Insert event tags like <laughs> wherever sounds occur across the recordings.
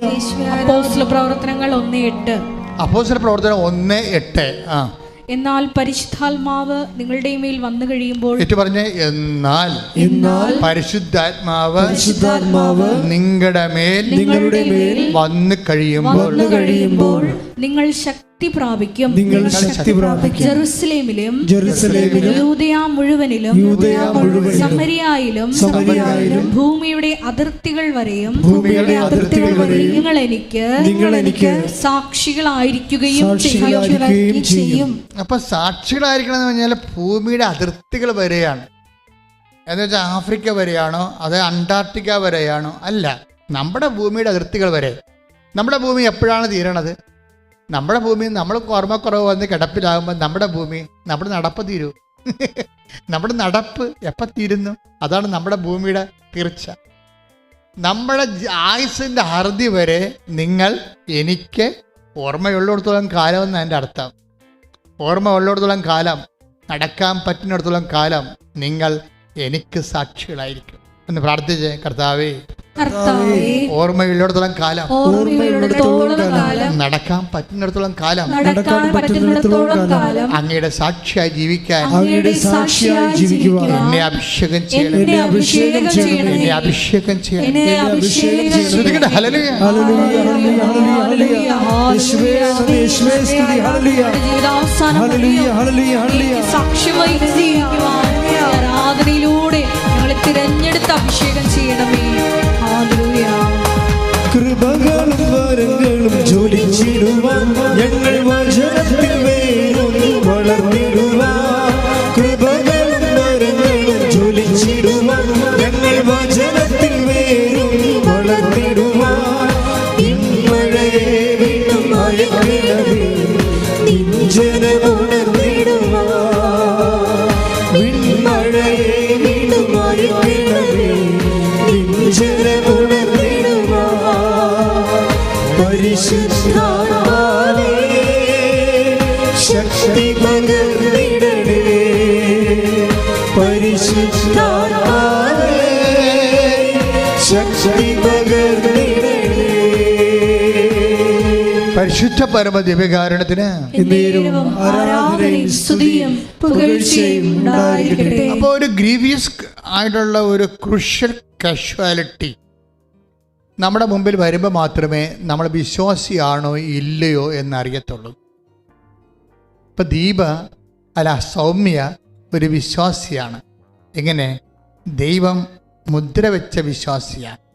പ്രവർത്തനങ്ങൾ ഒന്ന് എട്ട്. അപ്പോസ്തല പ്രവർത്തനം ഒന്ന് എട്ട്. ആ. എന്നാൽ പരിശുദ്ധാത്മാവ് നിങ്ങളുടെ മേൽ വന്നു കഴിയുമ്പോൾ ഏറ്റു പറഞ്ഞ് എന്നാൽ എന്നാൽ പരിശുദ്ധാത്മാവ് പരിശുദ്ധാത്മാവ് നിങ്ങളുടെ മേൽ നിങ്ങളുടെ മേൽ വന്നു കഴിയുമ്പോൾ വന്നു കഴിയുമ്പോൾ നിങ്ങൾ ശക്തി പ്രാപിക്കും നിങ്ങൾ ശക്തി പ്രാപിക്കും. ജെറുസലേമിലും ജെറുസലേമിലും യൂദയാ മുഴുവനിലും യൂദയാ മുഴുവനിലും സമരിയായിലും സമരിയായിലും ഭൂമിയുടെ അതിർത്തികൾ വരെയും ഭൂമിയുടെ അതിർത്തികൾ വരെയും നിങ്ങൾ എനിക്ക് നിങ്ങൾ എനിക്ക് സാക്ഷികളായിരിക്കുകയും സാക്ഷികളായിരിക്കുകയും ചെയ്യും. അപ്പൊ സാക്ഷികളായിരിക്കണം എന്ന് പറഞ്ഞാൽ ഭൂമിയുടെ അതിർത്തികൾ വരെയാണ്. എന്ന് വെച്ചാൽ ആഫ്രിക്ക വരെയാണോ അത് അന്റാർട്ടിക്ക വരെയാണോ? അല്ല നമ്മുടെ ഭൂമിയുടെ അതിർത്തികൾ വരെ. നമ്മുടെ ഭൂമി എപ്പോഴാണ് തീരണത്? നമ്മുടെ ഭൂമി നമ്മൾ ഓർമ്മക്കുറവ് വന്ന് കിടപ്പിലാകുമ്പോൾ നമ്മുടെ ഭൂമി നമ്മുടെ നടപ്പ് തീരൂ. <laughs> നമ്മുടെ നടപ്പ് എപ്പോൾ തീരുന്നു? അതാണ് നമ്മുടെ ഭൂമിയുടെ തീർച്ച. നമ്മുടെ ആയുസിന്റെ അറുതി വരെ നിങ്ങൾ എനിക്ക് ഓർമ്മയുള്ളിടത്തോളം കാലം എന്ന് എന്റെ അർത്ഥം. ഓർമ്മ ഉള്ളിടത്തോളം കാലം നടക്കാൻ പറ്റുന്നിടത്തോളം കാലം നിങ്ങൾ എനിക്ക് സാക്ഷികളായിരിക്കും. എന്ന് പ്രാർത്ഥിച്ച് കർത്താവേ. ഓർമ്മയുള്ളിടത്തോളം കാലം. നടക്കാൻ പറ്റുന്നിടത്തോളം കാലം. നടക്കാൻ പറ്റുന്നിടത്തോളം കാലം. അങ്ങയുടെ സാക്ഷിയായി ജീവിക്കാൻ. അങ്ങയുടെ സാക്ഷിയായി ജീവിക്കുവാൻ. എന്നെ അഭിഷേകം ചെയ്യണം. എന്നെ അഭിഷേകം ചെയ്യണം. എന്നെ അഭിഷേകം ചെയ്യണം. എന്നെ അഭിഷേകം ശ്രദ്ധിക്കട്ടെ? ഹല്ലേലൂയ. ഹല്ലേലൂയ, ഹല്ലേലൂയ, ഹല്ലേലൂയ. യേശുവേ, സ്തുതി, യേശുവേ, സ്തുതി, ഹല്ലേലൂയ. ഹല്ലേലൂയ, ഹല്ലേലൂയ, സാക്ഷിയായി ജീവിക്കുവാൻ. ആരാധനയിലൂടെ ഞങ്ങളെ തിരഞ്ഞെടുത്ത് അഭിഷേകം പരിശുദ്ധ പരമ ദിവ്യകാരണത്തിന് അപ്പോൾ ഒരു ഗ്രീവിയസ് ആയിട്ടുള്ള ഒരു ക്രുഷ്യൽ കാഷ്വാലിറ്റി നമ്മുടെ മുമ്പിൽ വരുമ്പോൾ മാത്രമേ നമ്മൾ വിശ്വാസിയാണോ ഇല്ലയോ എന്നറിയത്തുള്ളൂ. ഇപ്പം ദീപ അല്ല സൗമ്യ ഒരു വിശ്വാസിയാണ്. എങ്ങനെ ദൈവം മുദ്ര വെച്ച വിശ്വാസിയാണ്.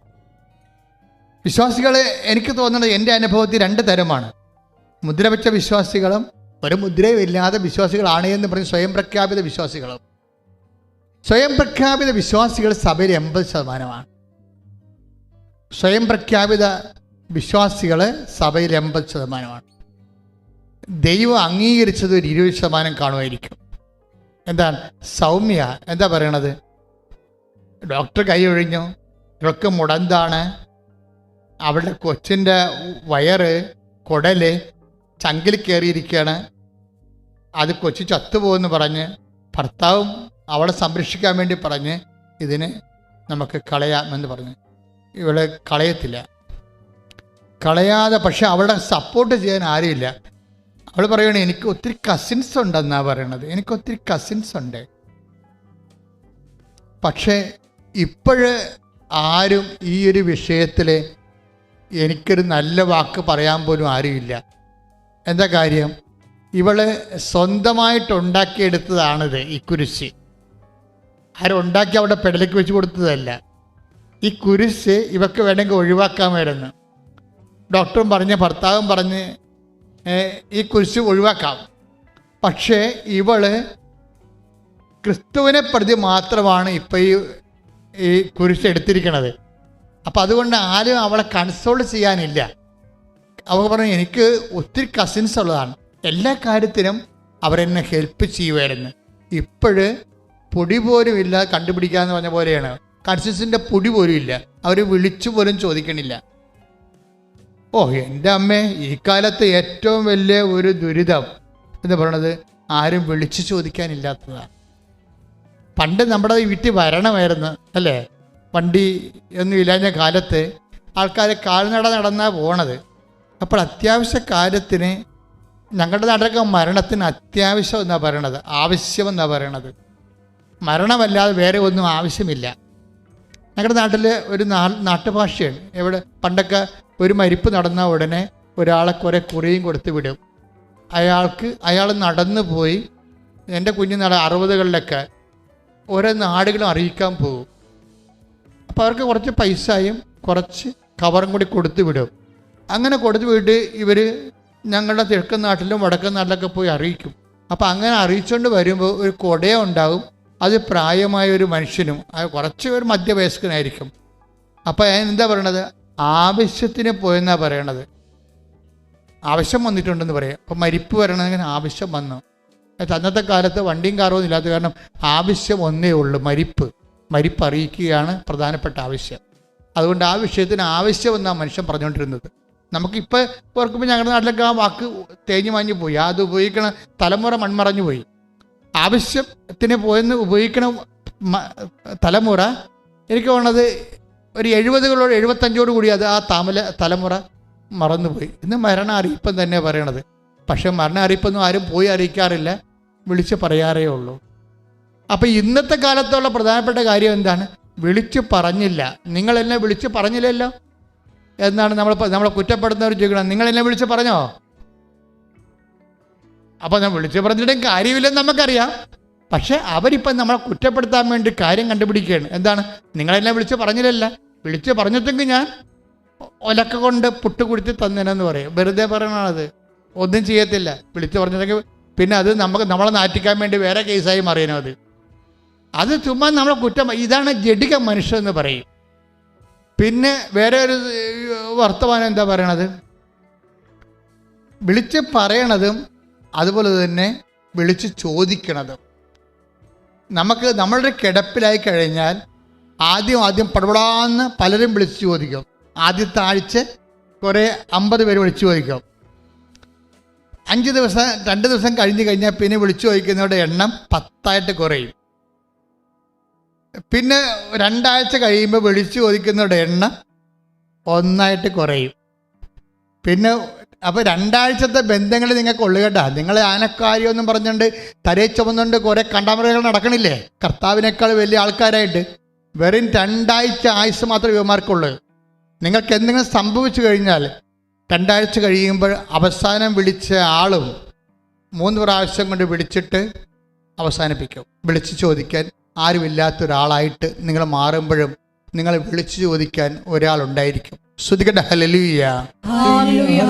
വിശ്വാസികൾ എനിക്ക് തോന്നുന്നത് എന്റെ അനുഭവത്തിൽ രണ്ട് തരമാണ്. മുദ്ര വെച്ച വിശ്വാസികളും ഒരു മുദ്രയും ഇല്ലാതെ വിശ്വാസികളാണ് എന്ന് പറഞ്ഞ് സ്വയം പ്രഖ്യാപിത വിശ്വാസികളും. സ്വയം പ്രഖ്യാപിത വിശ്വാസികൾ സഭയിൽ എൺപത് ശതമാനമാണ്. സ്വയം പ്രഖ്യാപിത വിശ്വാസികൾ സഭയിൽ എൺപത് ശതമാനമാണ്. ദൈവം അംഗീകരിച്ചത് ഒരു ഇരുപത് ശതമാനം കാണുമായിരിക്കും. എന്താണ്? സൗമ്യ. എന്താ പറയണത്? ഡോക്ടർ കൈ ഒഴിഞ്ഞു. ഇവർക്ക് മുടന്താണ്. അവളുടെ കൊച്ചിന്റെ വയറ് കുടൽ ചങ്കിൽ കയറിയിരിക്കുകയാണ് അത് കൊച്ചു ചത്തുപോകുമെന്ന് പറഞ്ഞ് ഭർത്താവും അവളെ സംരക്ഷിക്കാൻ വേണ്ടി പറഞ്ഞ് ഇതിനെ നമുക്ക് കളയാമെന്ന് പറഞ്ഞു. ഇവൾ കളയത്തില്ല. കളയാതെ പക്ഷെ അവളെ സപ്പോർട്ട് ചെയ്യാൻ ആരുമില്ല. അവൾ പറയണേ എനിക്ക് ഒത്തിരി കസിൻസ് ഉണ്ടെന്നാണ് പറയണത്. എനിക്ക് ഒത്തിരി കസിൻസ് ഉണ്ട്. പക്ഷേ ഇപ്പോഴ് ആരും ഈ ഒരു വിഷയത്തിൽ എനിക്കൊരു നല്ല വാക്ക് പറയാൻ പോലും ആരുമില്ല. എന്താ കാര്യം? ഇവൾ സ്വന്തമായിട്ട് ഉണ്ടാക്കിയെടുത്തതാണിത് ഈ കുരിശ്. ആരും ഉണ്ടാക്കി അവിടെ പെടലേക്ക് വെച്ച് കൊടുത്തതല്ല. ഈ കുരിശ് ഇവക്ക് വേണമെങ്കിൽ ഒഴിവാക്കാമായിരുന്നു. ഡോക്ടറും പറഞ്ഞ് ഭർത്താവും പറഞ്ഞ് ഈ കുരിശ് ഒഴിവാക്കാം. പക്ഷേ ഇവൾ ക്രിസ്തുവിനെ പ്രതി മാത്രമാണ് ഇപ്പം ഈ ഈ കുരിശ് എടുത്തിരിക്കണത്. അപ്പം അതുകൊണ്ട് ആരും അവളെ കൺസോൾ ചെയ്യാനില്ല. അവ പറഞ്ഞു എനിക്ക് ഒത്തിരി കസിൻസ് ഉള്ളതാണ്. എല്ലാ കാര്യത്തിനും അവരെന്നെ ഹെൽപ്പ് ചെയ്യുമായിരുന്നു ഇപ്പോഴ് പൊടി പോലും ഇല്ല കണ്ടുപിടിക്കാന്ന് പറഞ്ഞ പോലെയാണ്. കൺസിൻസിന്റെ പൊടി പോലും ഇല്ല. അവർ വിളിച്ചു പോലും ചോദിക്കണില്ല. ഓ എന്റെ അമ്മേ ഈ കാലത്ത് ഏറ്റവും വലിയ ഒരു ദുരിതം എന്ന് പറയണത് ആരും വിളിച്ചു ചോദിക്കാനില്ലാത്തതാണ്. പണ്ട് നമ്മുടെ വീട്ടിൽ വരണമായിരുന്നു അല്ലേ? വണ്ടി ഒന്നും ഇല്ലാഞ്ഞ കാലത്ത് ആൾക്കാർ കാൽനട നടന്നാണ് പോണത്. അപ്പോൾ അത്യാവശ്യ കാര്യത്തിന് ഞങ്ങളുടെ നാട്ടിലൊക്കെ മരണത്തിന് അത്യാവശ്യം എന്നാണ് പറയണത്. ആവശ്യം എന്നാണ് പറയണത്. മരണമല്ലാതെ വേറെ ഒന്നും ആവശ്യമില്ല. ഞങ്ങളുടെ നാട്ടിൽ ഒരു നാ നാട്ടുഭാഷയാണ്. എവിടെ പണ്ടൊക്കെ ഒരു മരിപ്പ് നടന്ന ഉടനെ ഒരാളെ കുറേ കുറിയും കൊടുത്ത് വിടും. അയാൾക്ക് അയാൾ നടന്നു പോയി. എന്റെ കുഞ്ഞു നാളെ അറുപതുകളിലൊക്കെ ഓരോ നാടുകളും അറിയിക്കാൻ പോകും. അപ്പോൾ അവർക്ക് കുറച്ച് പൈസയും കുറച്ച് കവറും കൂടി കൊടുത്തു വിടും. അങ്ങനെ കൊടുത്തു വിട്ട് ഇവർ ഞങ്ങളുടെ തിഴക്കൻ നാട്ടിലും വടക്കൻ നാട്ടിലൊക്കെ പോയി അറിയിക്കും. അപ്പോൾ അങ്ങനെ അറിയിച്ചുകൊണ്ട് വരുമ്പോൾ ഒരു കൊടയ ഉണ്ടാവും. അത് പ്രായമായ ഒരു മനുഷ്യനും കുറച്ച് ഒരു മധ്യവയസ്കനായിരിക്കും. അപ്പോൾ ഞാൻ എന്താ പറയണത്? ആവശ്യത്തിന് പോയെന്നാണ് പറയണത്. ആവശ്യം വന്നിട്ടുണ്ടെന്ന് പറയാം. അപ്പോൾ മരിപ്പ് വരണമെങ്കിൽ ആവശ്യം വന്നു. അന്നത്തെ കാലത്ത് വണ്ടിയും കാറൊന്നും ഇല്ലാത്ത കാരണം ആവശ്യം ഒന്നേ ഉള്ളൂ മരിപ്പ്. മരിപ്പ് അറിയിക്കുകയാണ് പ്രധാനപ്പെട്ട ആവശ്യം. അതുകൊണ്ട് ആ വിഷയത്തിന് ആവശ്യം എന്നാണ് മനുഷ്യൻ പറഞ്ഞുകൊണ്ടിരുന്നത്. നമുക്കിപ്പോൾ ഓർക്കുമ്പോൾ ഞങ്ങളുടെ നാട്ടിലൊക്കെ ആ വാക്ക് തേഞ്ഞു മാഞ്ഞു പോയി. അത് ഉപയോഗിക്കണ തലമുറ മൺമറഞ്ഞു പോയി. ആവശ്യത്തിന് പോയെന്ന് ഉപയോഗിക്കണ തലമുറ എനിക്ക് തോന്നുന്നത് ഒരു എഴുപതുകളോട് എഴുപത്തഞ്ചോട് കൂടി അത് ആ താമല തലമുറ മറന്നുപോയി ഇന്ന് മരണ അറിയിപ്പം തന്നെ പറയണത്. പക്ഷെ മരണ അറിയിപ്പൊന്നും ആരും പോയി അറിയിക്കാറില്ല. വിളിച്ച് പറയാറേ ഉള്ളൂ. അപ്പം ഇന്നത്തെ കാലത്തുള്ള പ്രധാനപ്പെട്ട കാര്യം എന്താണ്? വിളിച്ചു പറഞ്ഞില്ല. എന്നെ വിളിച്ചു പറഞ്ഞില്ലല്ലോ? എന്നാണ് നമ്മൾ നമ്മളെ കുറ്റപ്പെടുന്നവർ ചോദിക്കണം എന്നെ വിളിച്ചു പറഞ്ഞോ? അപ്പോൾ ഞാൻ വിളിച്ചു പറഞ്ഞിട്ടും കാര്യമില്ലെന്ന് നമുക്കറിയാം. പക്ഷെ അവരിപ്പം നമ്മളെ കുറ്റപ്പെടുത്താൻ വേണ്ടി കാര്യം കണ്ടുപിടിക്കുകയാണ്. എന്താണ്? നിങ്ങളെന്നെ വിളിച്ച് പറഞ്ഞില്ലല്ല. വിളിച്ച് പറഞ്ഞിട്ടെങ്കിൽ ഞാൻ ഒലക്ക കൊണ്ട് പുട്ട് കുടിച്ച് തന്നേനെന്ന് പറയും. വെറുതെ പറയണത് ഒന്നും ചെയ്യത്തില്ല. വിളിച്ച് പറഞ്ഞിട്ടെങ്കിൽ പിന്നെ അത് നമുക്ക് നമ്മളെ നാറ്റിക്കാൻ വേണ്ടി വേറെ കേസായി മാറിയനോ അത്. അത് ചുമ്മാ നമ്മളെ കുറ്റം ഇതാണ് ജഡിക മനുഷ്യൻ എന്ന് പറയും. പിന്നെ വേറെ ഒരു വർത്തമാനം എന്താ പറയണത്? വിളിച്ച് പറയണതും അതുപോലെ തന്നെ വിളിച്ച് ചോദിക്കണതും. നമുക്ക് നമ്മളുടെ കിടപ്പിലായി കഴിഞ്ഞാൽ ആദ്യം ആദ്യം പടപടാന്ന് പലരും വിളിച്ച് ചോദിക്കും. ആദ്യത്തെ ആഴ്ച കുറേ അമ്പത് പേര് വിളിച്ചു ചോദിക്കും. അഞ്ച് ദിവസം രണ്ട് ദിവസം കഴിഞ്ഞ് കഴിഞ്ഞാൽ പിന്നെ വിളിച്ചു ചോദിക്കുന്നവരുടെ എണ്ണം പത്തായിട്ട് കുറയും. പിന്നെ രണ്ടാഴ്ച കഴിയുമ്പോൾ വിളിച്ചു ചോദിക്കുന്നവരുടെ എണ്ണം ഒന്നായിട്ട് കുറയും. പിന്നെ അപ്പോൾ രണ്ടാഴ്ചത്തെ ബന്ധങ്ങൾ നിങ്ങൾക്ക് ഉള്ളു കേട്ടാ. നിങ്ങൾ ആനക്കാരിയൊന്നും പറഞ്ഞുകൊണ്ട് തലേ ചുമന്നുകൊണ്ട് കുറേ കണ്ടാമൃഗങ്ങൾ നടക്കണില്ലേ? കർത്താവിനേക്കാൾ വലിയ ആൾക്കാരായിട്ട്. വെറും രണ്ടാഴ്ച ആയുസ് മാത്രമേ ഇവന്മാർക്കുള്ളൂ. നിങ്ങൾക്ക് എന്തെങ്കിലും സംഭവിച്ചു കഴിഞ്ഞാൽ രണ്ടാഴ്ച കഴിയുമ്പോൾ അവസാനം വിളിച്ച ആളും മൂന്ന് പ്രാവശ്യം കൊണ്ട് വിളിച്ചിട്ട് അവസാനിപ്പിക്കും. വിളിച്ച് ചോദിക്കാൻ ആരുമില്ലാത്ത ഒരാളായിട്ട് നിങ്ങൾ മാറുമ്പോഴും നിങ്ങൾ വിളിച്ചു ചോദിക്കാൻ ഒരാളുണ്ടായിരിക്കും. ശ്രുതികട്ട ഹലലുയ്യ ഹല്ലേലൂയ,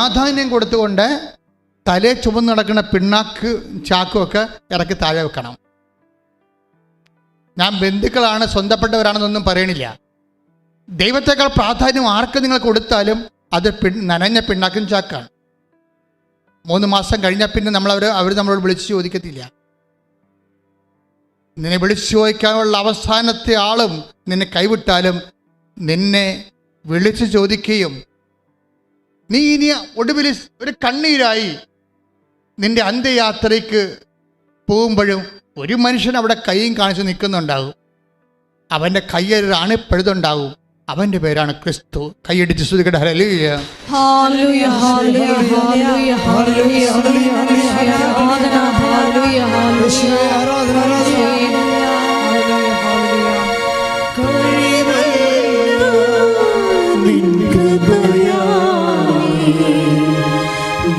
പ്രാധാന്യം കൊടുത്തുകൊണ്ട് തലേ ചുമന്ന് നടക്കുന്ന പിണ്ണാക്ക് ചാക്കുമൊക്കെ ഇറക്കി താഴെ വെക്കണം. ഞാൻ ബന്ധുക്കളാണ് സ്വന്തപ്പെട്ടവരാണെന്നൊന്നും പറയണില്ല. ദൈവത്തെക്കാൾ പ്രാധാന്യം ആർക്ക് നിങ്ങൾ കൊടുത്താലും അത് പി നനഞ്ഞ പിണ്ണാക്കും ചാക്കാണ്. മൂന്ന് മാസം കഴിഞ്ഞാൽ പിന്നെ നമ്മൾ അവർ നമ്മളോട് വിളിച്ചു ചോദിക്കത്തില്ല. നിന്നെ വിളിച്ചു ചോദിക്കാനുള്ള അവസാനത്തെ ആളും നിന്നെ കൈവിട്ടാലും നിന്നെ വിളിച്ചു ചോദിക്കുകയും നീ ഇനി ഒടുവിൽ ഒരു കണ്ണീരായി നിന്റെ അന്ത്യയാത്രയ്ക്ക് പോകുമ്പോഴും ഒരു മനുഷ്യൻ അവിടെ കൈയും കാണിച്ച് നിൽക്കുന്നുണ്ടാകും അവന്റെ കയ്യൊരു അണിപ്പഴുതുണ്ടാകും അവന്റെ പേരാണ് ക്രിസ്തു കൈയടിച്ച് ശ്രുതികട ഹല്ലേലൂയ ഹല്ലേലൂയ, ഹല്ലേലൂയ,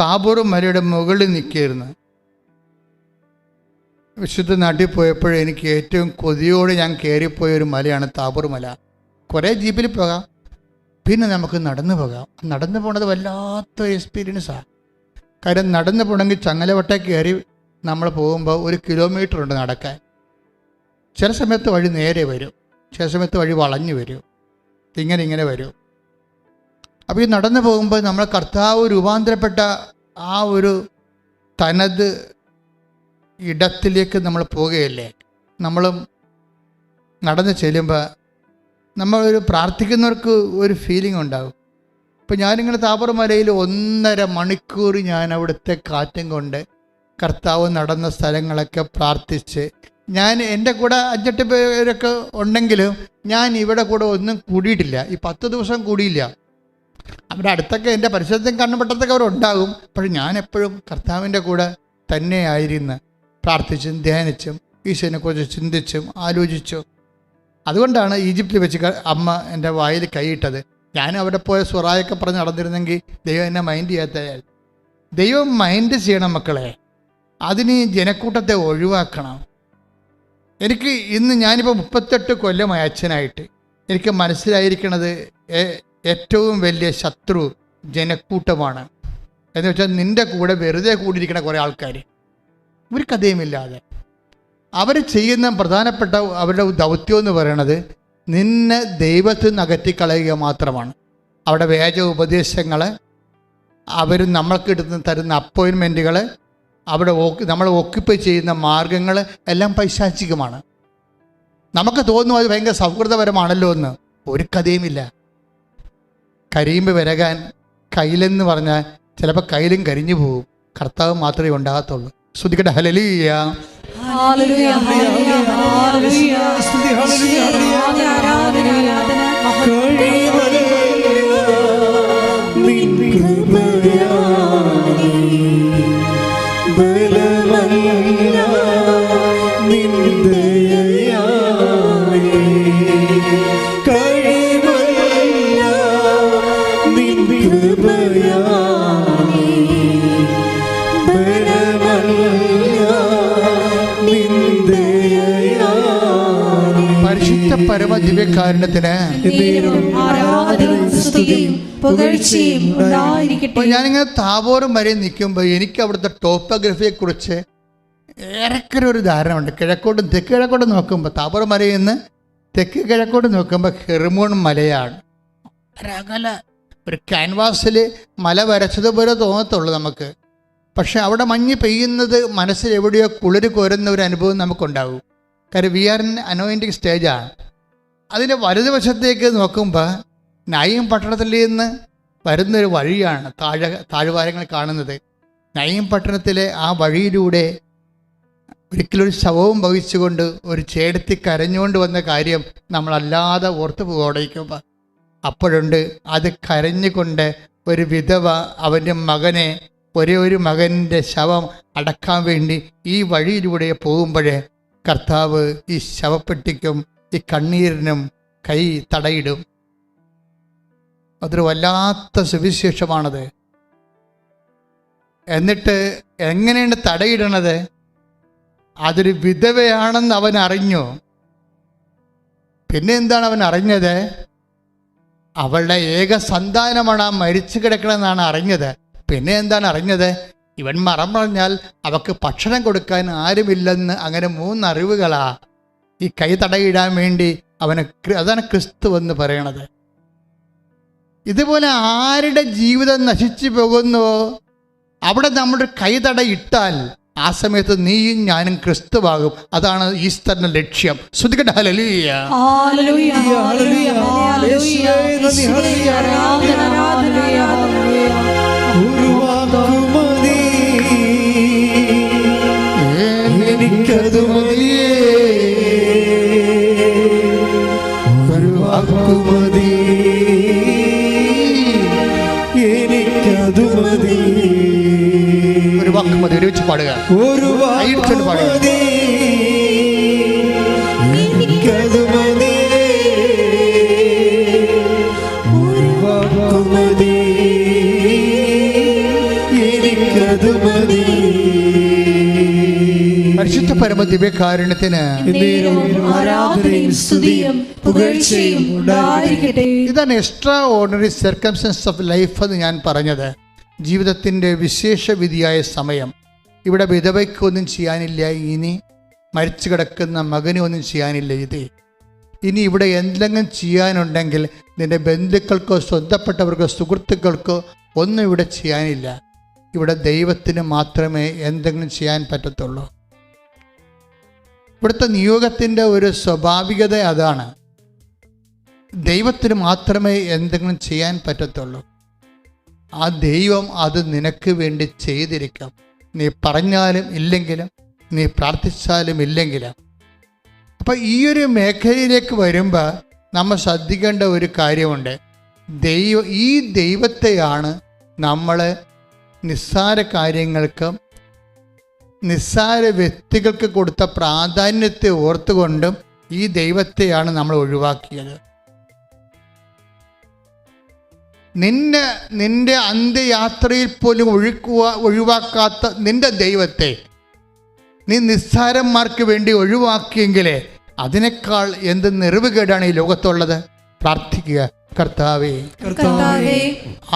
താബൂർ മലയുടെ മുകളിൽ നിൽക്കുകയായിരുന്നു. വിശുദ്ധ നാട്ടിൽ പോയപ്പോൾ എനിക്ക് ഏറ്റവും കൊതിയോടെ ഞാൻ കയറിപ്പോയ ഒരു മലയാണ് താബൂർ മല. കുറേ ജീപ്പിൽ പോകാം. പിന്നെ നമുക്ക് നടന്നു പോകാം. നടന്നു പോണത് വല്ലാത്ത എക്സ്പീരിയൻസാണ് കാര്യം നടന്നു പോകണമെങ്കിൽ ചങ്ങലവട്ട കയറി നമ്മൾ പോകുമ്പോൾ ഒരു കിലോമീറ്റർ ഉണ്ട് നടക്കാൻ. ചില സമയത്ത് വഴി നേരെ വരും. ചില സമയത്ത് വഴി വളഞ്ഞു വരും. ഇങ്ങനെ ഇങ്ങനെ വരും. അപ്പോൾ ഈ നടന്നു പോകുമ്പോൾ നമ്മൾ കർത്താവ് രൂപാന്തരപ്പെട്ട ആ ഒരു തനത് ഇടത്തിലേക്ക് നമ്മൾ പോവുകയല്ലേ നമ്മളും നടന്ന് ചെല്ലുമ്പോൾ നമ്മളൊരു പ്രാർത്ഥിക്കുന്നവർക്ക് ഒരു ഫീലിംഗ് ഉണ്ടാകും ഇപ്പം ഞാനിങ്ങനെ താപർമലയിൽ ഒന്നര മണിക്കൂർ ഞാൻ അവിടുത്തെ കാറ്റും കൊണ്ട് കർത്താവ് നടന്ന സ്ഥലങ്ങളൊക്കെ പ്രാർത്ഥിച്ച് ഞാൻ എന്റെ കൂടെ അഞ്ചെട്ട് പേരൊക്കെ ഉണ്ടെങ്കിലും ഞാൻ ഇവിടെ കൂടെ ഒന്നും കൂടിയിട്ടില്ല. ഈ പത്ത് ദിവസം കൂടിയില്ല. അവിടെ അടുത്തൊക്കെ എന്റെ പരിശോധനയും കണ്ണുപെട്ടത്തൊക്കെ അവരുണ്ടാകും പക്ഷെ ഞാൻ എപ്പോഴും കർത്താവിന്റെ കൂടെ തന്നെയായിരുന്നു പ്രാർത്ഥിച്ചും ധ്യാനിച്ചും ഈശോനെക്കുറിച്ച് ചിന്തിച്ചും ആലോചിച്ചും. അതുകൊണ്ടാണ് ഈജിപ്തിൽ വെച്ച് അമ്മ എന്റെ വായിൽ കൈയിട്ടത്. ഞാൻ അവിടെ പോയ സുറായൊക്കെ പറഞ്ഞ് നടന്നിരുന്നെങ്കിൽ ദൈവം എന്നെ മൈൻഡ് ചെയ്യാത്തയാൽ. ദൈവം മൈൻഡ് ചെയ്യണം മക്കളെ. അതിന് ജനക്കൂട്ടത്തെ ഒഴിവാക്കണം. എനിക്ക് ഇന്ന് ഞാനിപ്പോൾ മുപ്പത്തെട്ട് കൊല്ലമായി അച്ഛനായിട്ട്. എനിക്ക് മനസ്സിലായിരിക്കണത് ഏറ്റവും വലിയ ശത്രു ജനക്കൂട്ടമാണ്. എന്ന് വെച്ചാൽ നിന്റെ കൂടെ വെറുതെ കൂടിയിരിക്കുന്ന കുറേ ആൾക്കാർ. ഒരു കഥയുമില്ലാതെ അവർ ചെയ്യുന്ന പ്രധാനപ്പെട്ട അവരുടെ ദൗത്യം എന്ന് പറയുന്നത് നിന്നെ ദൈവത്തിൽ നിന്ന് അകറ്റിക്കളയുക മാത്രമാണ്. അവിടെ വേജ ഉപദേശങ്ങൾ അവർ നമ്മൾക്ക് എടുത്ത് തരുന്ന അപ്പോയിൻമെന്റുകൾ അവിടെ നമ്മൾ ഓക്കുപ്പൈ ചെയ്യുന്ന മാർഗങ്ങൾ എല്ലാം പൈശാചികമാണ്. നമുക്ക് തോന്നും അത് ഭയങ്കര സൗഹൃദപരമാണല്ലോ എന്ന്. ഒരു കഥയുമില്ല. കരിയുമ്പോൾ വിരകാൻ കയ്യിലെന്ന് പറഞ്ഞാൽ ചിലപ്പോൾ കയ്യിലും കരിഞ്ഞു പോകും കർത്താവ് മാത്രമേ ഉണ്ടാകത്തുള്ളൂ. ശ്രദ്ധിക്കട്ടെ ഹലലിയ ഹല്ലേലൂയ ഹല്ലേലൂയ ഹല്ലേലൂയ. സ്തുതി, ഹല്ലേലൂയ, ഹല്ലേലൂയ. ആരാധന പരമ ദിവ്യകാരുണ്യത്തിന് ഞാനിങ്ങനെ താപോരം വരെ നിൽക്കുമ്പോൾ എനിക്ക് അവിടുത്തെ ടോപ്പോഗ്രഫിയെ കുറിച്ച് ഏറെക്കുറെ ഒരു ധാരണ ഉണ്ട് കിഴക്കോട്ടും തെക്ക് കിഴക്കോട്ടും നോക്കുമ്പോൾ താപോരം മലയിൽ നിന്ന് തെക്ക് കിഴക്കോട്ട് നോക്കുമ്പോൾ ഹെർമോൺ മലയാണ്. ഒരു ക്യാൻവാസിൽ മല വരച്ചതുപോലെ തോന്നത്തുള്ളൂ നമുക്ക്. പക്ഷെ അവിടെ മഞ്ഞ് പെയ്യുന്നത് മനസ്സിൽ എവിടെയോ കുളിര് കോരുന്ന ഒരു അനുഭവം നമുക്കുണ്ടാകും കാര്യം വി ആർ ഇൻ അനോയിന്റിങ് സ്റ്റേജാണ്. അതിന്റെ വലതുവശത്തേക്ക് നോക്കുമ്പോൾ നയം പട്ടണത്തിൽ നിന്ന് വരുന്നൊരു വഴിയാണ് താഴ താഴ്വാരങ്ങൾ കാണുന്നത്. നയം പട്ടണത്തിലെ ആ വഴിയിലൂടെ ഒരിക്കലൊരു ശവവും വഹിച്ചുകൊണ്ട് ഒരു ചേടത്തി കരഞ്ഞുകൊണ്ട് വന്ന കാര്യം നമ്മളല്ലാതെ ഓർത്തു പോകടയ്ക്കുമ്പോൾ അപ്പോഴുണ്ട് അത് കരഞ്ഞുകൊണ്ട് ഒരു വിധവ അവന്റെ മകനെ ഒരേ ഒരു മകന്റെ ശവം അടക്കാൻ വേണ്ടി ഈ വഴിയിലൂടെ പോകുമ്പോഴേ കർത്താവ് ഈ ശവപ്പെട്ടിക്കും ഈ കണ്ണീരിനും കൈ തടയിടും. അതൊരു വല്ലാത്ത സുവിശേഷമാണത്. എന്നിട്ട് എങ്ങനെയാണ് തടയിടണത്? അതൊരു വിധവയാണെന്ന് അവൻ അറിഞ്ഞു. പിന്നെ എന്താണ് അവൻ അറിഞ്ഞത്? അവളുടെ ഏക സന്താനമാണ് ആ മരിച്ചു കിടക്കണമെന്നാണ് അറിഞ്ഞത്. പിന്നെ എന്താണ് അറിഞ്ഞത്? ഇവൻ മറം പറഞ്ഞാൽ അവക്ക് ഭക്ഷണം കൊടുക്കാൻ ആരുമില്ലെന്ന് അങ്ങനെ മൂന്നറിവുകളാണ് ഈ കൈ തടയിടാൻ വേണ്ടി അവന് അതാണ് ക്രിസ്തു എന്ന് പറയണത്. ഇതുപോലെ ആരുടെ ജീവിതം നശിച്ചു പോകുന്നുവോ അവിടെ നമ്മുടെ കൈതട ഇട്ടാൽ ആ സമയത്ത് നീയും ഞാനും ക്രിസ്തുവാകും. അതാണ് ഈസ്റ്ററിന്റെ ലക്ഷ്യം. ശ്രദ്ധിക്കട്ടെ ഹല്ലേലൂയ. Hallelujah hallelujah. ഹല്ലേലൂയ ഒരു വാക്ക് മതി ഒരുമിച്ച് പാടുക. ഒരു പാടുക. പരമ ദിവ്യകാരുണ്യത്തിന് ആരാധനയും സ്തുതിയും പുകഴ്ചയും ഉണ്ടായിരിക്കട്ടെ. ഇതാണ് extraordinary circumstances of life എന്ന് ഞാൻ പറഞ്ഞത്. ജീവിതത്തിന്റെ വിശേഷ വിധിയായ സമയം. ഇവിടെ വിധവയ്ക്കൊന്നും ചെയ്യാനില്ല ഇനി മരിച്ചു കിടക്കുന്ന മകനൊന്നും ചെയ്യാനില്ല ഇത്. ഇനി ഇവിടെ എന്തെങ്കിലും ചെയ്യാനുണ്ടെങ്കിൽ നിന്റെ ബന്ധുക്കൾക്കോ സ്വന്തപ്പെട്ടവർക്കോ സുഹൃത്തുക്കൾക്കോ ഒന്നും ഇവിടെ ചെയ്യാനില്ല. ഇവിടെ ദൈവത്തിന് മാത്രമേ എന്തെങ്കിലും ചെയ്യാൻ പറ്റത്തുള്ളൂ. ഇവിടുത്തെ നിയോഗത്തിന്റെ ഒരു സ്വാഭാവികത അതാണ്. ദൈവത്തിന് മാത്രമേ എന്തെങ്കിലും ചെയ്യാൻ പറ്റത്തുള്ളൂ. ആ ദൈവം അത് നിനക്ക് വേണ്ടി ചെയ്തിരിക്കാം. നീ പറഞ്ഞാലും ഇല്ലെങ്കിലും നീ പ്രാർത്ഥിച്ചാലും ഇല്ലെങ്കിലും. അപ്പം ഈ ഒരു മേഖലയിലേക്ക് വരുമ്പോൾ നമ്മൾ ശ്രദ്ധിക്കേണ്ട ഒരു കാര്യമുണ്ട്. ദൈവം ഈ ദൈവത്തെയാണ് നമ്മൾ നിസ്സാര കാര്യങ്ങൾക്കും നിസ്സാര വ്യക്തികൾക്ക് കൊടുത്ത പ്രാധാന്യത്തെ ഓർത്തുകൊണ്ടും ഈ ദൈവത്തെയാണ് നമ്മൾ ഒഴിവാക്കിയത്. നിന്നെ നിന്റെ അന്ത്യയാത്രയിൽ പോലും ഒഴുക്കുക ഒഴിവാക്കാത്ത നിന്റെ ദൈവത്തെ നീ നിസ്സാരന്മാർക്ക് വേണ്ടി ഒഴിവാക്കിയെങ്കിലേ അതിനേക്കാൾ എന്ത് നിറവുകേടാണ് ഈ ലോകത്തുള്ളത്? പ്രാർത്ഥിക്കുക. കർത്താവേ കർത്താവേ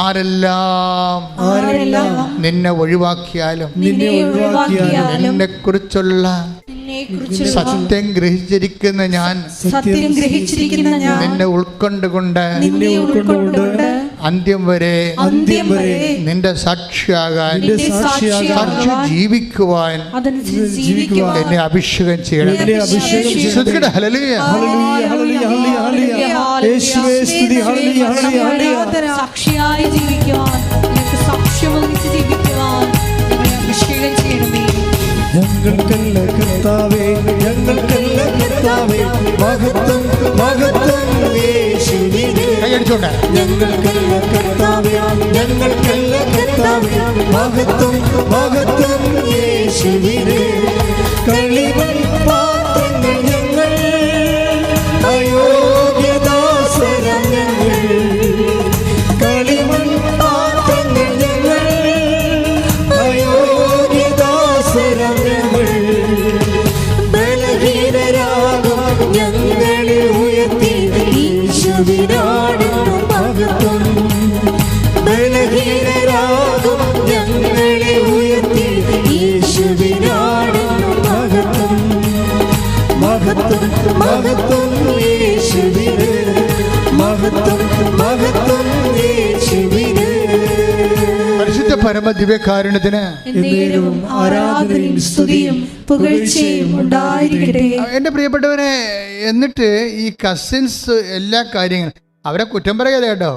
ആരെല്ലാം ആരെല്ലാം നിന്നെ ഒഴിവാക്കിയാലും നിന്നെ ഒഴിവാക്കിയാലും നിന്നെ കുറിച്ചുള്ള സത്യം ഗ്രഹിച്ചിരിക്കുന്ന ഞാൻ സത്യം ഗ്രഹിച്ചിരിക്കുന്ന ഞാൻ നിന്നെ ഉൾക്കൊണ്ടുകൊണ്ട് നിന്നെ ഉൾക്കൊണ്ടുകൊണ്ട് അന്ത്യം വരെ അന്ത്യം വരെ നിന്റെ സാക്ഷിയാകാൻ നിന്റെ സാക്ഷി ജീവിക്കുവാൻ അതിനെ ജീവിക്കുവാൻ എന്നെ അഭിഷേകം ചെയ്യണം എന്നെ അഭിഷേകം ചെയ്യണം. ശ്രദ്ധിക്കട്ടെ, ഹല്ലേലൂയ. ഹല്ലേലൂയ, ഹല്ലേലൂയ, ഹല്ലേലൂയ, ഹല്ലേലൂയ. യേശുവേ സ്തുതി, ഹല്ലേലൂയ, ഹല്ലേലൂയ, ഹല്ലേലൂയ. സാക്ഷിയായി ജീവിക്കുവാൻ നിന്റെ സാക്ഷ്യം വഹിച്ച് ജീവിക്കുവാൻ അഭിഷേകം ചെയ്യണമേ ഞങ്ങൾക്കല്ല കർത്താവേ ഞങ്ങൾക്കല്ല കർത്താവേ മഹത്വം മഹത്വം യേശുവിനെ. കൈയടിച്ചോണ്ട് ഞങ്ങൾക്കല്ല കർത്താവേ ഞങ്ങൾക്കല്ല കർത്താവേ മഹത്വം മഹത്വം യേശുവിനെ. കളിമൺ പാത്രങ്ങൾ ഞങ്ങളെ ഉയർത്തി മഹത്വം ബലഹീനരാകും ഞങ്ങളെ ഉയർത്തി മഹത്വം മഹത്വം മഹത്വം യേശുവിന്. മഹത്വം മഹത്വം യേശുവിന്. പരിശുദ്ധ പരമ ദിവ്യകാരുണ്യത്തിന് ആരാധനയും സ്തുതിയും പുകഴ്ചയും ഉണ്ടായിരിക്കട്ടെ. എന്റെ പ്രിയപ്പെട്ടവരെ എന്നിട്ട് ഈ കസിൻസ് എല്ലാ കാര്യങ്ങളും അവരെ കുറ്റം പറയരുത് കേട്ടോ.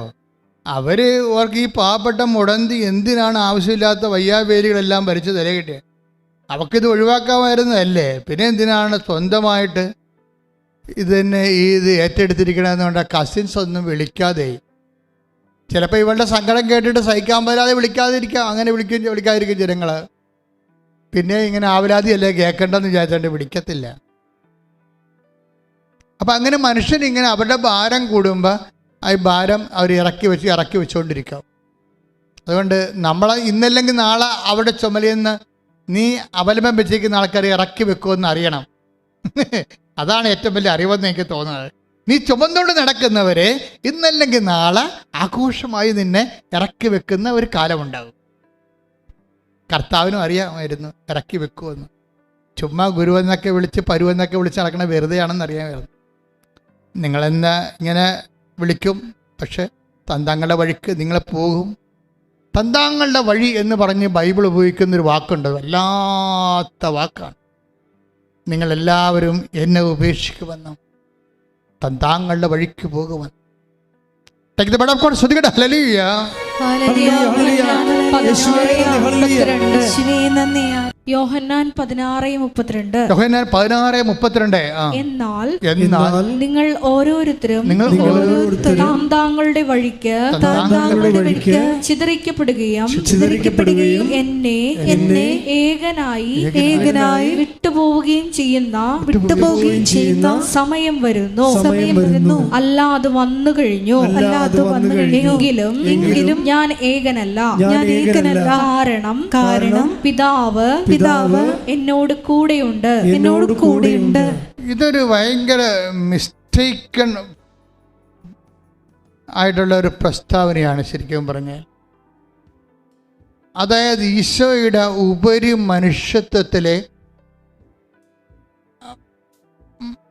അവർ അവർക്ക് ഈ പാവപ്പെട്ട മുടന്തി എന്തിനാണ് ആവശ്യമില്ലാത്ത വയ്യാവേലികളെല്ലാം ഭരിച്ച് തല കിട്ടിയത് അവക്കിത് ഒഴിവാക്കാമായിരുന്നതല്ലേ പിന്നെ എന്തിനാണ് സ്വന്തമായിട്ട് ഇത് തന്നെ ഈ ഇത് ഏറ്റെടുത്തിരിക്കണമെന്ന് കൊണ്ട് കസിൻസ് ഒന്നും വിളിക്കാതെ. ചിലപ്പോൾ ഇവളുടെ സങ്കടം കേട്ടിട്ട് സഹിക്കാൻ പറ്റാതെ വിളിക്കാതിരിക്കാം. അങ്ങനെ വിളിക്കും വിളിക്കാതിരിക്കും ജനങ്ങൾ പിന്നെ ഇങ്ങനെ ആവലാതിയല്ലേ കേൾക്കേണ്ടെന്ന് വിചാരിച്ചുകൊണ്ട് വിളിക്കത്തില്ല. അപ്പം അങ്ങനെ മനുഷ്യൻ ഇങ്ങനെ അവരുടെ ഭാരം കൂടുമ്പോൾ ആ ഭാരം അവർ ഇറക്കി വെച്ച് ഇറക്കി വെച്ചുകൊണ്ടിരിക്കാം അതുകൊണ്ട് നമ്മൾ ഇന്നല്ലെങ്കിൽ നാളെ അവിടെ ചുമലിന്ന് നീ അവലംബം വെച്ചിരിക്കുന്ന ആൾക്കാരെ ഇറക്കി വെക്കുമെന്ന് അറിയണം. അതാണ് ഏറ്റവും വലിയ അറിവെന്ന് എനിക്ക് തോന്നുന്നത്. നീ ചുമന്നുകൊണ്ട് നടക്കുന്നവരെ ഇന്നല്ലെങ്കിൽ നാളെ ആഘോഷമായി നിന്നെ ഇറക്കി വെക്കുന്ന ഒരു കാലമുണ്ടാകും. കർത്താവിനും അറിയാമായിരുന്നു ഇറക്കി വെക്കുമെന്ന്. ചുമ്മാ ഗുരുവെന്നൊക്കെ വിളിച്ച് പരുവെന്നൊക്കെ വിളിച്ച് നടക്കണ വെറുതെയാണെന്ന് അറിയാമായിരുന്നു. നിങ്ങളെന്നെ ഇങ്ങനെ വിളിക്കും. പക്ഷെ തന്താങ്ങളുടെ വഴിക്ക് നിങ്ങളെ പോകും. തന്താങ്ങളുടെ വഴി എന്ന് പറഞ്ഞ് ബൈബിൾ ഉപയോഗിക്കുന്ന ഒരു വാക്കുണ്ട്. വല്ലാത്ത വാക്കാണ്. നിങ്ങളെല്ലാവരും എന്നെ ഉപേക്ഷിക്കുമെന്നും തന്താങ്ങളുടെ വഴിക്ക് പോകുമെന്നും. Take the of. യോഹന്നാൻ പതിനാറ് മുപ്പത്തിരണ്ട്. യോഹന്നാൻ പതിനാറ് മുപ്പത്തിരണ്ട്. എന്നാൽ എന്നാൽ നിങ്ങൾ ഓരോരുത്തരും നിങ്ങൾ താം താങ്കളുടെ വഴിക്ക് വഴിക്ക് ചിതറിക്കപ്പെടുകയും ചിതറിക്കപ്പെടുകയും എന്നെ എന്നെ ഏകനായി ഏകനായി വിട്ടുപോവുകയും ചെയ്യുന്ന വിട്ടുപോവുകയും ചെയ്യുന്ന സമയം വരുന്നു. സമയം വരുന്നു. അല്ലാതെ വന്നു കഴിഞ്ഞു. അല്ലാതെ വന്നു കഴിഞ്ഞു. എങ്കിലും എങ്കിലും ഞാൻ ഏകനല്ല. ഞാൻ ഏകനല്ല. കാരണം കാരണം പിതാവ് പിതാവ് എന്നോട് കൂടെയുണ്ട്. എന്നോട് കൂടെയുണ്ട്. ഇതൊരു ഭയങ്കര മിസ്റ്റേക്കൺ ആയിട്ടുള്ള ഒരു പ്രസ്താവനയാണ് ശരിക്കും പറഞ്ഞാൽ. അതായത് ഈശോയുടെ ഉപരി മനുഷ്യത്വത്തിലെ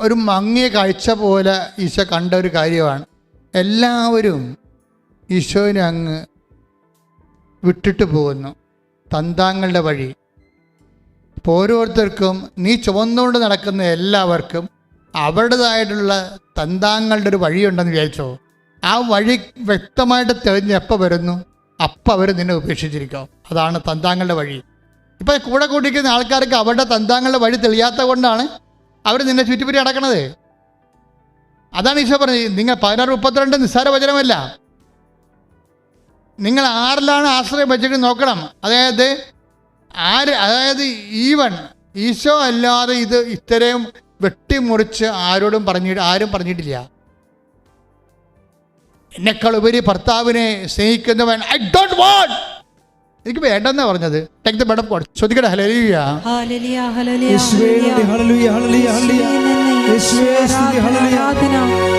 ഒരു മങ്ങിയ കാഴ്ച പോലെ ഈശോ കണ്ട ഒരു കാര്യമാണ്. എല്ലാവരും ഈശോനെ അങ്ങ് വിട്ടിട്ട് പോകുന്നു. തന്താങ്ങളുടെ വഴി. അപ്പോൾ ഓരോരുത്തർക്കും നീ ചുവന്നുകൊണ്ട് നടക്കുന്ന എല്ലാവർക്കും അവരുടേതായിട്ടുള്ള തന്താങ്ങളുടെ ഒരു വഴിയുണ്ടെന്ന് വിചാരിച്ചോ? ആ വഴി വ്യക്തമായിട്ട് തെളിഞ്ഞ് എപ്പോൾ വരുന്നു? അപ്പം അവർ നിന്നെ ഉപേക്ഷിച്ചിരിക്കും. അതാണ് തന്താങ്ങളുടെ വഴി. ഇപ്പം കൂടെ കൂട്ടിക്കുന്ന ആൾക്കാർക്ക് അവരുടെ തന്താങ്ങളുടെ വഴി തെളിയാത്ത കൊണ്ടാണ് അവർ നിന്നെ ചുറ്റിപ്പറ്റി നടക്കണത്. അതാണ് ഈശോ പറഞ്ഞത്. നിങ്ങൾ പതിനാറ് മുപ്പത്തിരണ്ട് നിസ്സാര വചനമല്ല നിങ്ങൾ ആരിലാണ് ആശ്രയം വെച്ചിട്ട് നോക്കണം. അതായത് ആര് അതായത് ഈവൻ ഈശോ അല്ലാതെ ഇത് ഇത്രയും വെട്ടിമുറിച്ച് ആരോടും പറഞ്ഞിട്ട് ആരും പറഞ്ഞിട്ടില്ല. എന്നെക്കാൾ ഉപരി ഭർത്താവിനെ സ്നേഹിക്കുന്നവൻ ഐ ഡോണ്ട് വാണ്ട് എനിക്ക് വേണ്ടെന്നാ പറഞ്ഞത്. Take the bed of God ശ്രദ്ധിക്കട്ടെ hallelujah hallelujah, hallelujah, hallelujah, hallelujah, hallelujah. Hallelujah. ഹല്ലേലൂയ,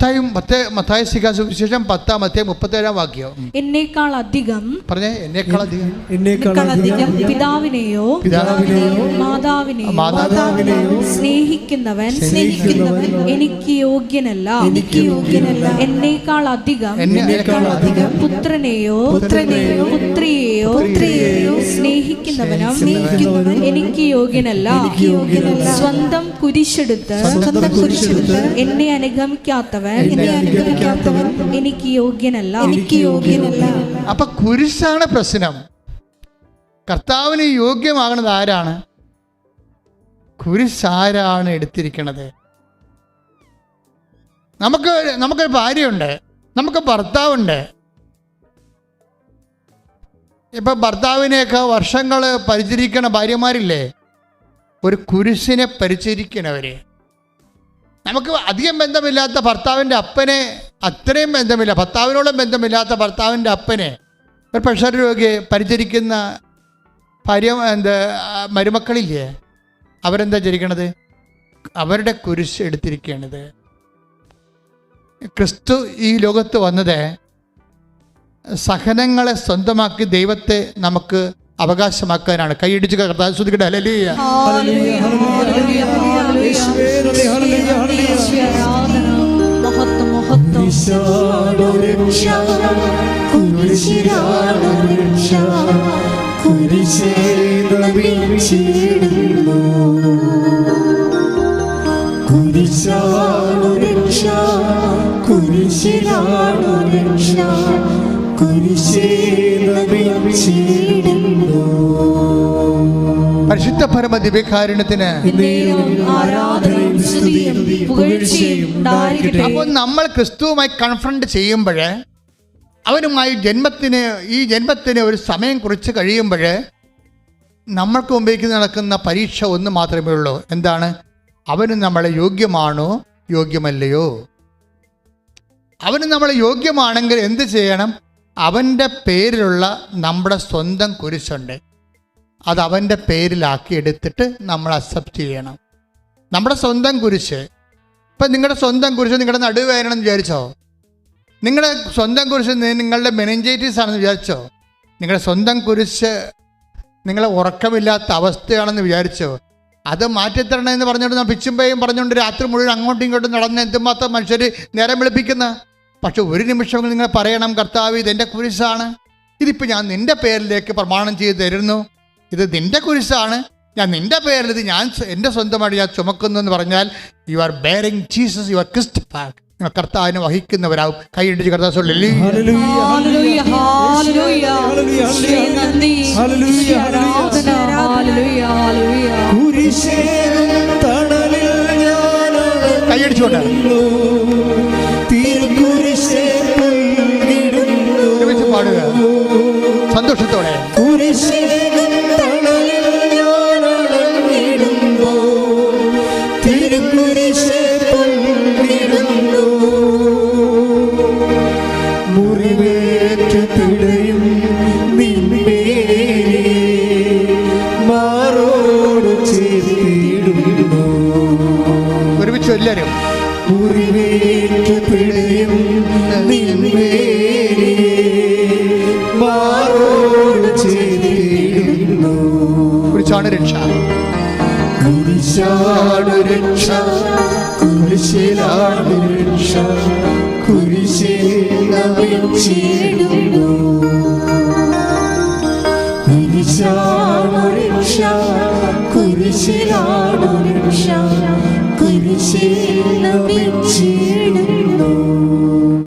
പത്ത് മത്തായ സുവിശേഷം പത്താം പത്താമത്തെ മുപ്പത്തേഴാം വാക്യം. എന്നേക്കാൾ അധികം പറഞ്ഞേ എന്നേക്കാൾ അധികം എന്നേക്കാൾ അധികം പിതാവിനെയോ പിതാവിനെയോ മാതാവിനെയോ മാതാവിനെയോ സ്നേഹിക്കുന്നവൻ സ്നേഹിക്കുന്നവൻ എനിക്ക് യോഗ്യനല്ല എനിക്ക് യോഗ്യനല്ല. എന്നേക്കാൾ അധികം എന്നേക്കാൾ അധികം പുത്രനെയോ പുത്രനെയോ പുത്രിയെയോ പുത്രിയെയോ സ്നേഹിക്കുന്നവനും സ്നേഹിക്കുന്നവൻ എനിക്ക് യോഗ്യനല്ല എനിക്ക് യോഗ്യനല്ല. സ്വന്തം കുരിശെടുത്ത് സ്വന്തം കുരിശെടുത്ത് എന്നെ അനുഗമിക്കാത്തവൻ എന്നെ എനിക്ക് യോഗ്യനല്ല. എനിക്ക് യോഗ്യനല്ല. അപ്പൊ കുരിശാണ് പ്രശ്നം. കർത്താവിന് യോഗ്യമാകുന്നത് ആരാണ്? കുരിശ് ആരാണ് എടുത്തിരിക്കണത്. നമുക്ക് നമുക്കൊരു ഭാര്യയുണ്ട്. നമുക്ക് ഭർത്താവുണ്ട്. ഇപ്പൊ ഭർത്താവിനെയൊക്കെ വർഷങ്ങൾ പരിചരിക്കണ ഭാര്യമാരില്ലേ? ഒരു കുരിശിനെ പരിചരിക്കണവര്. നമുക്ക് അധികം ബന്ധമില്ലാത്ത ഭർത്താവിന്റെ അപ്പനെ അത്രയും ബന്ധമില്ല ഭർത്താവിനോടും ബന്ധമില്ലാത്ത ഭർത്താവിന്റെ അപ്പനെ. ഒരു പ്രഷർ രോഗിയെ പരിചരിക്കുന്ന ഭാര്യ എന്താ മരുമക്കളില്ലേ? അവരെന്താ ചരിക്കണത്? അവരുടെ കുരിശ് എടുത്തിരിക്കുകയാണിത് ക്രിസ്തു ഈ ലോകത്ത് വന്നത് സഹനങ്ങളെ സ്വന്തമാക്കി ദൈവത്തെ നമുക്ക് അവകാശമാക്കാനാണ്. കൈയിടിച്ച് കർത്താവ്. മഹത്വം മഹത്വം കുരിശാണു രക്ഷ കുരിശിലാണു രക്ഷ കുരിശേ നബി കുരിശാണു പരിശുദ്ധ പരമ ദിവ്യകാരുണ്യത്തിന് അപ്പോൾ നമ്മൾ ക്രിസ്തുവുമായി കൺഫ്രണ്ട് ചെയ്യുമ്പോൾ അവനുമായി ജന്മത്തിന് ഈ ജന്മത്തിന് ഒരു സമയം കുറിച്ച് കഴിയുമ്പോൾ നമ്മൾക്ക് മുമ്പിലേക്ക് നടക്കുന്ന പരീക്ഷ ഒന്ന് മാത്രമേ ഉള്ളൂ. എന്താണ്? അവന് നമ്മളെ യോഗ്യമാണോ? യോഗ്യമല്ലയോ? അവന് നമ്മളെ യോഗ്യമാണെങ്കിൽ എന്ത് ചെയ്യണം? അവന്റെ പേരിലുള്ള നമ്മുടെ സ്വന്തം കുരിശുണ്ട്. അത് അവന്റെ പേരിലാക്കി എടുത്തിട്ട് നമ്മൾ അക്സെപ്റ്റ് ചെയ്യണം. നമ്മുടെ സ്വന്തം കുരിശ്. ഇപ്പം നിങ്ങളുടെ സ്വന്തം കുരിശ് നിങ്ങളുടെ നടുവേദനയെന്ന് വിചാരിച്ചോ? നിങ്ങളുടെ സ്വന്തം കുരിശ് നിങ്ങളുടെ മെനിഞ്ചൈറ്റീസ് ആണെന്ന് വിചാരിച്ചോ? നിങ്ങളുടെ സ്വന്തം കുരിശ് നിങ്ങളെ ഉറക്കമില്ലാത്ത അവസ്ഥയാണെന്ന് വിചാരിച്ചോ? അത് മാറ്റിത്തരണം എന്ന് പറഞ്ഞുകൊണ്ട് ഞാൻ പിച്ചുമ്പയും പറഞ്ഞുകൊണ്ട് രാത്രി മുഴുവൻ അങ്ങോട്ടും ഇങ്ങോട്ടും നടന്ന് എന്തുമാത്രം മനുഷ്യർ നേരം വിളിപ്പിക്കുന്ന? പക്ഷെ ഒരു നിമിഷം നിങ്ങൾ പറയണം കർത്താവ് ഇതെന്റെ കുരിശാണ്. ഇതിപ്പോൾ ഞാൻ നിന്റെ പേരിലേക്ക് പ്രമാണം ചെയ്ത് തരുന്നു. ഇത് നിന്റെ കുരിശാണ്. ഞാൻ നിന്റെ പേരിൽ ഇത് ഞാൻ എന്റെ സ്വന്തമായിട്ട് ഞാൻ ചുമക്കുന്നു എന്ന് പറഞ്ഞാൽ you are bearing Jesus you are Christ back കർത്താവിനെ വഹിക്കുന്നവരാകും കൈയിടിച്ച് കർത്താവ് കൈയടിച്ചോട്ടെ പാടുക. സന്തോഷത്തോടെ. കുരിശേ